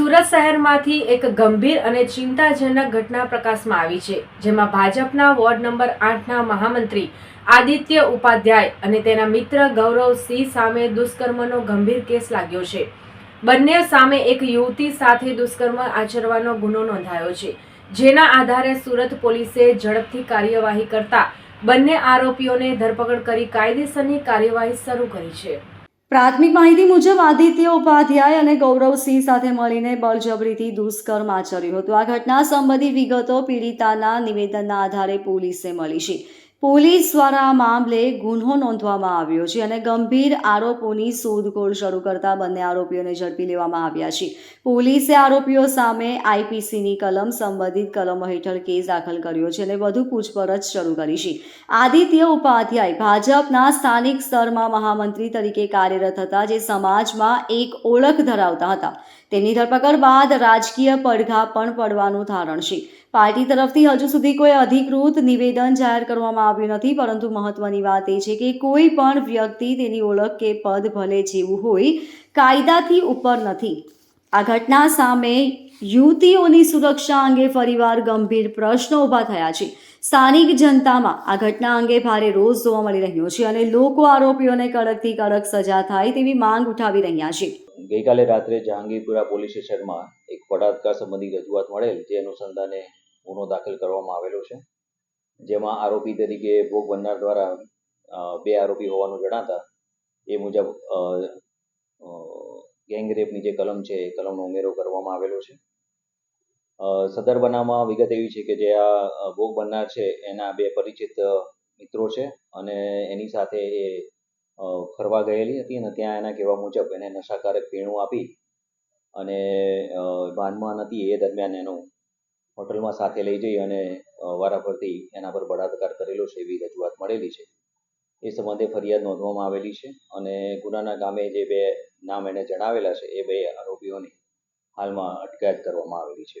સુરત શહેરમાંથી એક ગંભીર અને ચિંતાજનક ઘટના પ્રકાશમાં આવી છે, જેમાં ભાજપના વોર્ડ નંબર આઠના મહામંત્રી આદિત્ય ઉપાધ્યાય અને તેના મિત્ર ગૌરવ સિંહ સામે દુષ્કર્મનો ગંભીર કેસ લાગ્યો છે. બંને સામે એક યુવતી સાથે દુષ્કર્મ આચરવાનો ગુનો નોંધાયો છે, જેના આધારે સુરત પોલીસે ઝડપથી કાર્યવાહી કરતા બંને આરોપીઓને ધરપકડ કરી કાયદેસરની કાર્યવાહી શરૂ કરી છે. પ્રાથમિક માહિતી મુજબ આદિત્ય ઉપાધ્યાય અને ગૌરવસિંહ સાથે મળીને બળજબરીથી દુષ્કર્મ આચર્યું હતું. આ ઘટના સંબંધી વિગતો પીડિતાના નિવેદનના આધારે પોલીસે મળી છે. પોલીસ દ્વારા મામલે ગુન્હો નોંધવામાં આવ્યો છે અને ગંભીર આરોપોની શોધખોળ શરૂ કરતા બંને આરોપીઓને ઝડપી લેવામાં આવ્યા છે. પોલીસે આરોપીઓ સામે આઈપીસીની કલમ સંબંધિત કલમો હેઠળ કેસ દાખલ કર્યો છે અને વધુ પૂછપરછ શરૂ કરી છે. આદિત્ય ઉપાધ્યાય ભાજપના સ્થાનિક સ્તરમાં મહામંત્રી તરીકે કાર્યરત હતા જે સમાજમાં એક ઓળખ ધરાવતા હતા. તેમની ધરપકડ બાદ રાજકીય પડઘા પણ પડવાનું ધારણ છે. પાર્ટી તરફથી હજુ સુધી કોઈ અધિકૃત નિવેદન જાહેર કરવામાં આવ્યું નથી, પરંતુ મહત્વની વાત એ છે કે કોઈ પણ વ્યક્તિ તેની ઓળખ કે પદ ભલે જેવું હોય, કાયદાથી ઉપર નથી. આ ઘટના સામે યુવતીઓની સુરક્ષા અંગે ફરીવાર ગંભીર પ્રશ્નો ઊભા થયા છે. સ્થાનિક જનતામાં આ ઘટના અંગે ભારે રોષ જોવા મળી રહ્યો છે અને લોકો આરોપીઓને કડકથી કડક સજા થાય તેવી માંગ ઉઠાવી રહ્યા છે. ગઈકાલે રાત્રે જહાંગીરપુરા પોલીસ સ્ટેશનમાં એક બળાત્કાર સંબંધી રજૂઆત મળેલ, જે અનુસંધાને ગુનો દાખલ કરવામાં આવેલો છે. જેમાં આરોપી તરીકે ભોગ બનનાર દ્વારા બે આરોપી હોવાનું જણાતા, એ મુજબ ગેંગરેપની જે કલમ છે, એ કલમનો ઉમેરો કરવામાં આવેલો છે. સદર બનાવમાં વિગત એવી છે કે જે આ ભોગ બનનાર છે, એના બે પરિચિત મિત્રો છે અને એની સાથે એ ફરવા ગયેલી હતી અને ત્યાં એના કહેવા મુજબ એને નશાકારક પીણું આપી અને ભાનમાં નથી એ દરમિયાન એનું હોટલમાં સાથે લઈ જઈ અને વારાફરતી એના પર બળાત્કાર કરેલો છે એવી રજૂઆત મળેલી છે. એ સંબંધે ફરિયાદ નોંધવામાં આવેલી છે અને ગુનાના ગામે જે બે નામ એને જણાવેલા છે એ બે આરોપીઓની હાલમાં અટકાયત કરવામાં આવેલી છે?